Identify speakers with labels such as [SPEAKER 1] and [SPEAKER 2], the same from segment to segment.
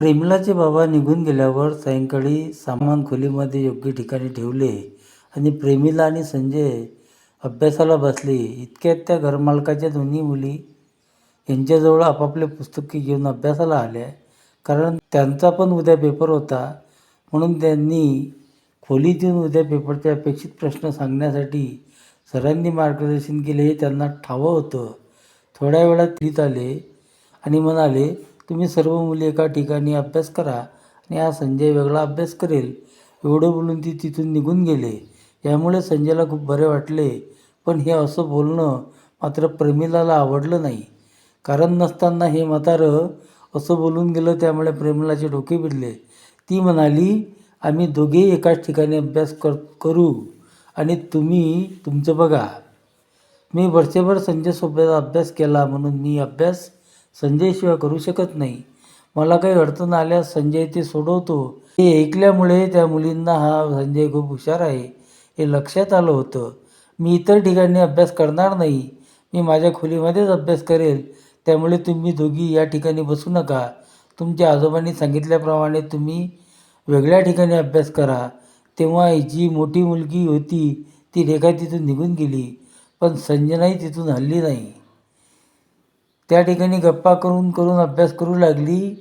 [SPEAKER 1] प्रेमलाचे बाबा निघून गेल्यावर सायंकाळी सामान खोलीमध्ये योग्य ठिकाणी ठेवले आणि प्रेमिला आणि संजय अभ्यासाला बसले. इतक्यात त्या घरमालकाच्या दोन्ही मुली यांच्याजवळ आपापले पुस्तके घेऊन अभ्यासाला आल्या. कारण त्यांचा पण उद्या पेपर होता. म्हणून त्यांनी खोलीत येऊन उद्या पेपरचे अपेक्षित प्रश्न सांगण्यासाठी सरांनी मार्गदर्शन केले हे त्यांना ठावं होतं. थोड्या वेळात लिहित आले आणि म्हणाले तुम्ही सर्व मुली एका ठिकाणी अभ्यास करा आणि हा संजय वेगळा अभ्यास करेल. एवढं बोलून ती तिथून निघून गेले. यामुळे संजयला खूप बरे वाटले. पण हे असं बोलणं मात्र प्रमिलाला आवडलं नाही. कारण नसताना हे म्हातारं असं बोलून गेलं त्यामुळे प्रेमलाचे डोके भिडले. ती म्हणाली आम्ही दोघेही एकाच ठिकाणी अभ्यास कर करू आणि तुम्ही तुमचं बघा. मी वर्षभर संजयसोबत अभ्यास केला म्हणून मी अभ्यास संजयशिवाय करू शकत नाही. मला काही अडचण आल्यास संजय ते सोडवतो. हे ऐकल्यामुळे त्या मुलींना हा संजय खूप हुशार आहे हे लक्षात आलं होतं. मी इतर ठिकाणी अभ्यास करणार नाही. मी माझ्या खोलीमध्येच अभ्यास करेल. त्यामुळे तुम्ही दोघी या ठिकाणी बसू नका. तुमच्या आजोबांनी सांगितल्याप्रमाणे तुम्ही वेगळ्या ठिकाणी अभ्यास करा. तेव्हा जी मोठी मुलगी होती ती रेखा तिथून निघून गेली. पण संजनाही तिथून हल्ली नाही. त्या ठिकाणी गप्पा करून करून अभ्यास करू लागली.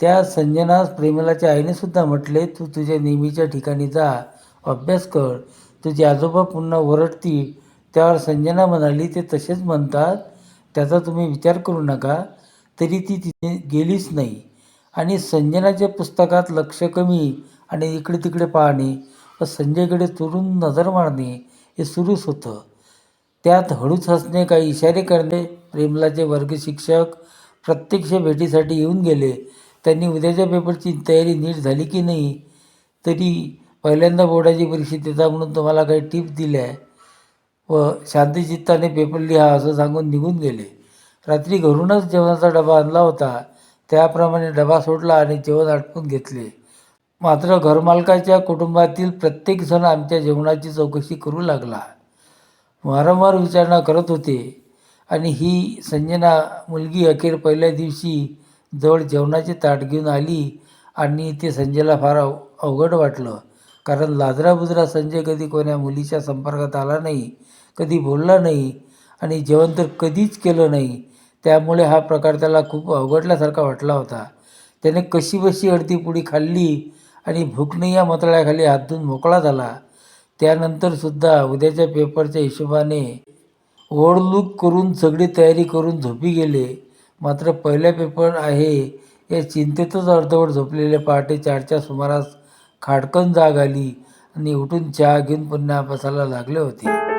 [SPEAKER 1] त्या संजनास प्रेमलाच्या आईने सुद्धा म्हटले तू तुझ्या नेहमीच्या ठिकाणी जा अभ्यास कर. तुझे आजोबा पुन्हा ओरडतील. त्यावर संजना म्हणाली ते तसेच म्हणतात. त्याचा तुम्ही विचार करू नका. तरी ती तिथे गेलीच नाही. आणि संजनाच्या पुस्तकात लक्ष कमी आणि इकडे तिकडे पाहणे व संजयकडे चोरून नजर मारणे हे सुरूच होतं. त्यात हळूच हसणे काही इशारे करणे प्रेमलाचे वर्ग शिक्षक प्रत्यक्ष भेटीसाठी येऊन गेले त्यांनी उद्याच्या पेपरची तयारी नीट झाली की नाही? तरी पहिल्यांदा बोर्डाची परीक्षा देता म्हणून तुम्हाला काही टिप्स दिल्या व शांतचित्ताने पेपर लिहा असं सांगून निघून गेले. रात्री घरूनच जेवणाचा डबा आणला होता. त्याप्रमाणे डबा सोडला आणि जेवण आटपून घेतले. मात्र घरमालकाच्या कुटुंबातील प्रत्येकजण आमच्या जेवणाची चौकशी करू लागला. वारंवार विचारणा करत होते. आणि ही संजना मुलगी अखेर पहिल्या दिवशी जवळ जेवणाचे ताट घेऊन आली आणि ते संजयला फार अव अवघड वाटलं. कारण लाजराबुजरा संजय कधी कोण्या मुलीच्या संपर्कात आला नाही कधी बोलला नाही आणि जेवण तर कधीच केलं नाही. त्यामुळे हा प्रकार त्याला खूप अवघडल्यासारखा वाटला होता. त्याने कशीबशी अडती खाल्ली आणि भूकने या मतळ्याखाली हात धुवून मोकळा झाला. त्यानंतरसुद्धा उद्याच्या पेपरच्या हिशोबाने ओढलूक करून सगळी तयारी करून झोपी गेले. मात्र पहिला पेपर आहे या चिंतेतच अर्धवट झोपलेले पहाटे चारच्या सुमारास खाडकन जाग आली आणि उठून चहा घेऊन पुन्हा अभ्यासाला लागले होते.